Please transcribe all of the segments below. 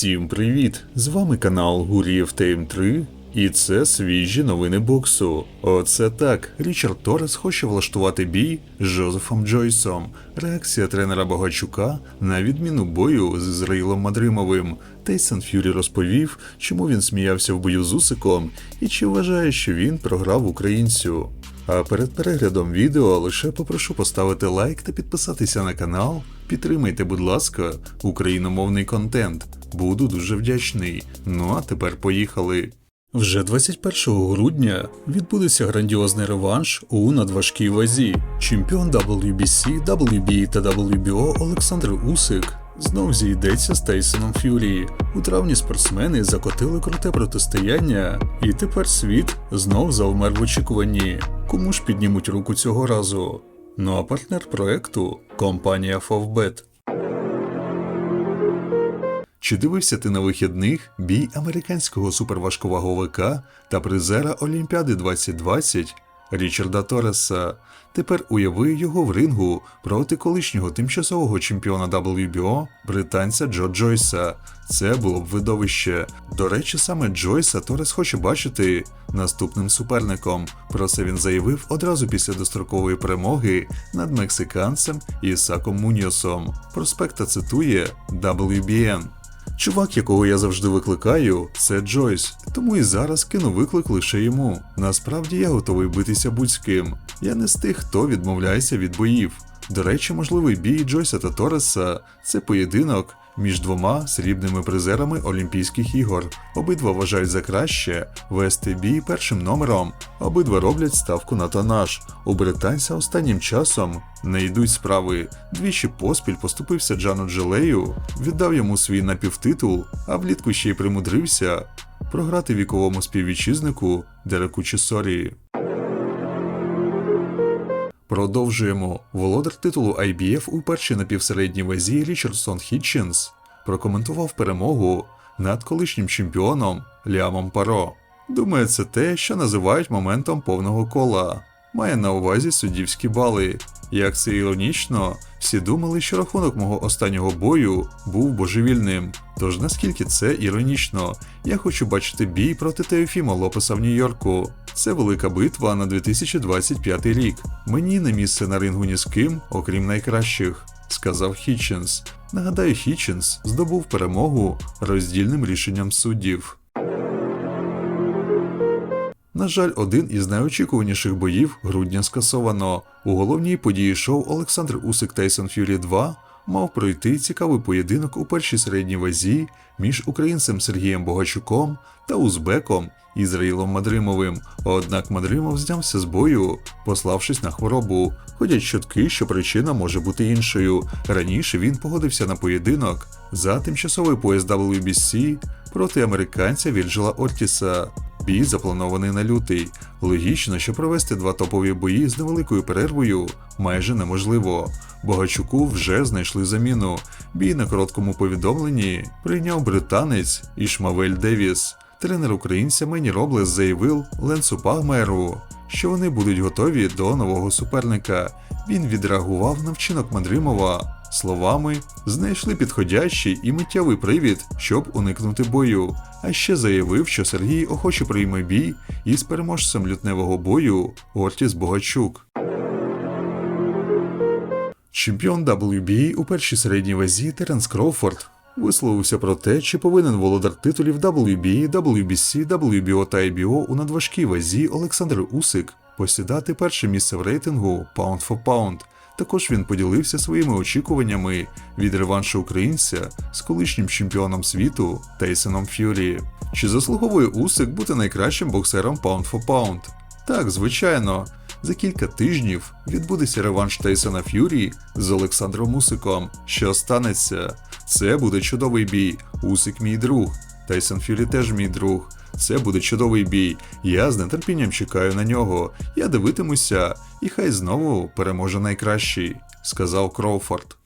Всім привіт! З вами канал Гурієв Тейм 3 і це свіжі новини боксу. Оце так. Річард Торрес хоче влаштувати бій з Жозефом Джойсом. Реакція тренера Богачука на відміну бою з Ізраїлом Мадримовим. Тейсон Ф'юрі розповів, чому він сміявся в бою з Усиком і чи вважає, що він програв українцю. А перед переглядом відео лише попрошу поставити лайк та підписатися на канал. Підтримайте, будь ласка, україномовний контент. Буду дуже вдячний. Ну а тепер поїхали. Вже 21 грудня відбудеться грандіозний реванш у надважкій вазі. Чемпіон WBC, WBA та WBO Олександр Усик знов зійдеться з Тейсоном Ф'юрі. У травні спортсмени закотили круте протистояння, і тепер світ знов завмер в очікуванні. Кому ж піднімуть руку цього разу? Ну а партнер проекту компанія Favbet. Чи дивився ти на вихідних бій американського суперважковаговика та призера Олімпіади 2020 Річарда Торреса? Тепер уяви його в рингу проти колишнього тимчасового чемпіона WBO британця Джо Джойса. Це було б видовище. До речі, саме Джойса Торрес хоче бачити наступним суперником. Про це він заявив одразу після дострокової перемоги над мексиканцем Ісаком Муньосом. Проспекта цитує WBN. Чувак, якого я завжди викликаю, це Джойс, тому і зараз кину виклик лише йому. Насправді я готовий битися будь з ким. Я не з тих, хто відмовляється від боїв. До речі, можливий бій Джойса та Тореса це поєдинок між двома срібними призерами Олімпійських ігор. Обидва вважають за краще вести бій першим номером. Обидва роблять ставку на тонаж. У британця останнім часом не йдуть справи. Двічі поспіль поступився Джану Джелею, віддав йому свій напівтитул, а влітку ще й примудрився програти віковому співвітчизнику Дереку Чесорі. Продовжуємо. Володар титулу IBF у першій напівсередній вазі Річардсон Хітченс прокоментував перемогу над колишнім чемпіоном Ліамом Паро. Думаю, це те, що називають моментом повного кола. Має на увазі суддівські бали. Як це іронічно, всі думали, що рахунок мого останнього бою був божевільним. Тож наскільки це іронічно, я хочу бачити бій проти Теофіма Лопеса в Нью-Йорку. Це велика битва на 2025 рік. Мені не місце на рингу ні з ким, окрім найкращих, сказав Хітченс. Нагадаю, Хітченс здобув перемогу роздільним рішенням суддів. На жаль, один із найочікуваніших боїв грудня скасовано. У головній події шоу Олександр Усик Тайсон Ф'юрі 2 мав пройти цікавий поєдинок у першій середній вазі між українцем Сергієм Богачуком та узбеком Ізраїлом Мадримовим. Однак Мадримов знявся з бою, пославшись на хворобу. Ходять чутки, що причина може бути іншою. Раніше він погодився на поєдинок за тимчасовий пояс WBC проти американця Вірджила Ортіса. Бій запланований на лютий. Логічно, що провести два топові бої з невеликою перервою майже неможливо. Богачуку вже знайшли заміну. Бій на короткому повідомленні прийняв британець Ішмавель Девіс. Тренер українця Мені Роблес заявив Ленсу Пагмеру, що вони будуть готові до нового суперника. Він відреагував на вчинок Мандримова словами знайшли підходящий і миттєвий привід, щоб уникнути бою. А ще заявив, що Сергій охоче прийме бій із переможцем лютневого бою Ортіс Богачук. Чемпіон WBA у першій середній вазі Теренс Кроуфорд висловився про те, чи повинен володар титулів WBA, WBC, WBO та IBO у надважкій вазі Олександр Усик посідати перше місце в рейтингу Pound for Pound. Також він поділився своїми очікуваннями від реваншу українця з колишнім чемпіоном світу Тейсоном Ф'юрі. Чи заслуговує Усик бути найкращим боксером Pound for Pound? Так, звичайно. За кілька тижнів відбудеться реванш Тейсона Ф'юрі з Олександром Усиком. Що станеться? Це буде чудовий бій. Усик мій друг. Тейсон Ф'юрі теж мій друг. Це буде чудовий бій. Я з нетерпінням чекаю на нього. Я дивитимуся, і хай знову переможе найкращий, сказав Кроуфорд.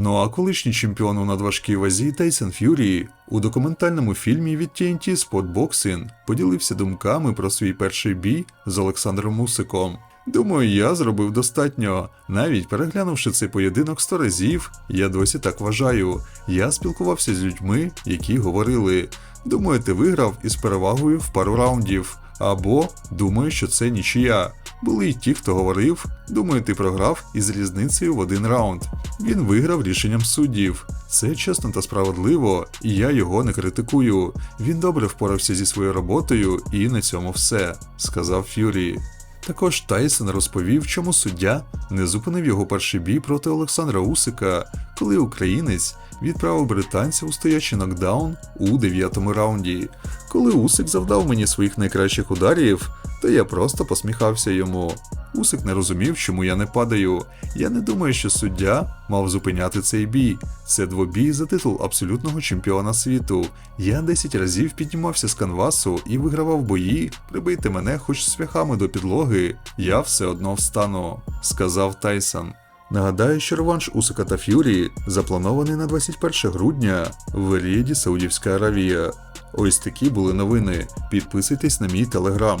Ну а колишній чемпіон у надважкій вазі Тейсон Ф'юрі у документальному фільмі від TNT Spot поділився думками про свій перший бій з Олександром Мусиком. Думаю, я зробив достатньо. Навіть переглянувши цей поєдинок сто разів, я досі так вважаю. Я спілкувався з людьми, які говорили: думаю, ти виграв із перевагою в пару раундів. Або думаю, що це нічия. Були й ті, хто говорив, думаю, ти програв із різницею в один раунд. Він виграв рішенням суддів. Це чесно та справедливо, і я його не критикую. Він добре впорався зі своєю роботою, і на цьому все, сказав Ф'юрі. Також Тайсон розповів, чому суддя не зупинив його перший бій проти Олександра Усика, коли українець відправив британця у стоячий нокдаун у дев'ятому раунді. Коли Усик завдав мені своїх найкращих ударів, то я просто посміхався йому. Усик не розумів, чому я не падаю. Я не думаю, що суддя мав зупиняти цей бій. Це двобій за титул абсолютного чемпіона світу. Я 10 разів піднімався з канвасу і вигравав бої. Прибийте мене хоч свяхами до підлоги, я все одно встану, сказав Тайсон. Нагадаю, що реванш Усика та Ф'юрі запланований на 21 грудня в Ріді, Саудівська Аравія. Ось такі були новини. Підписуйтесь на мій телеграм.